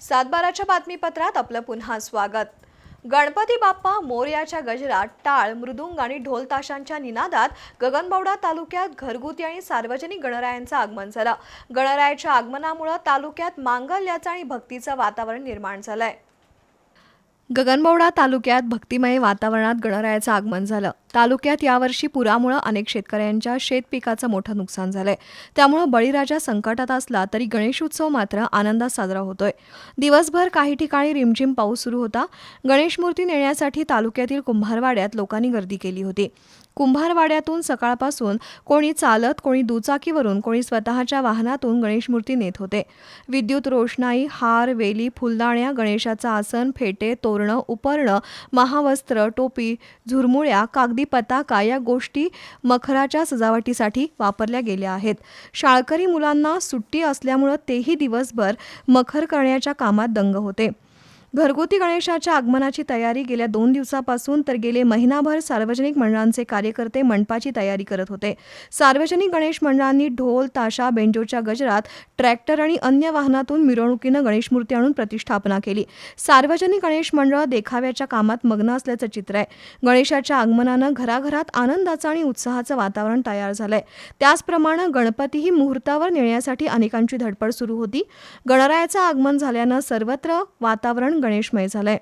सातबाराच्या बातमीपत्रात आपलं पुन्हा स्वागत. गणपती बाप्पा मोरयाच्या गजरात टाळ मृदुंग आणि ढोलताशांच्या निनादात गगनबावडा तालुक्यात घरगुती आणि सार्वजनिक गणरायांचं आगमन झालं. गणरायाच्या आगमनामुळे तालुक्यात मांगल्याचं आणि भक्तीचं वातावरण निर्माण झालंय. गगनबावडा तालुक्यात भक्तिमय वातावरणात गणरायाचं आगमन झालं. तालुक्यात यावर्षी पुरामुळं अनेक शेतकऱ्यांच्या शेतपिकाचं मोठं नुकसान झालंय. त्यामुळं बळीराजा संकटात असला तरी गणेशोत्सव मात्र आनंदात साजरा होतोय. दिवसभर काही ठिकाणी रिमझिम पाऊस सुरू होता. गणेश मूर्ती नेण्यासाठी तालुक्यातील कुंभारवाड्यात लोकांनी गर्दी केली होती. कुंभारवाड्यातून सकाळपासून कोणी चालत कोणी दुचाकीवरून कोणी स्वतःच्या वाहनातून गणेश मूर्ती नेत होते. विद्युत रोषणाई हार वेली फुलदाण्या गणेशाचं आसन फेटे तोरणं उपरणं महावस्त्र टोपी झुरमुळ्या कागदी पताका या गोष्टी मखराच्या सजावटीसाठी वापरल्या गेल्या आहेत. शाळकरी मुलांना सुट्टी असल्यामुळं तेही दिवसभर मखर करण्याच्या कामात दंग होते. घरगुती गणेशाच्या आगमनाची तयारी गेल्या दोन दिवसापासून तर गेले महिनाभर सार्वजनिक मंडळांचे कार्यकर्ते मंडपाची तयारी करत होते. सार्वजनिक गणेश मंडळांनी ढोल ताशा बेंजोच्या गजरात ट्रॅक्टर आणि अन्य वाहनातून मिरवणुकीनं गणेशमूर्ती आणून प्रतिष्ठापना केली. सार्वजनिक गणेश मंडळ देखाव्याच्या कामात मग्न असल्याचं चित्र आहे. गणेशाच्या आगमनानं घराघरात आनंदाचं आणि उत्साहाचं वातावरण तयार झालंय. त्याचप्रमाणे गणपतीही मुहूर्तावर नेण्यासाठी अनेकांची धडपड सुरू होती. गणरायाचं आगमन झाल्यानं सर्वत्र वातावरण वातावरण गणेशमय झालंय.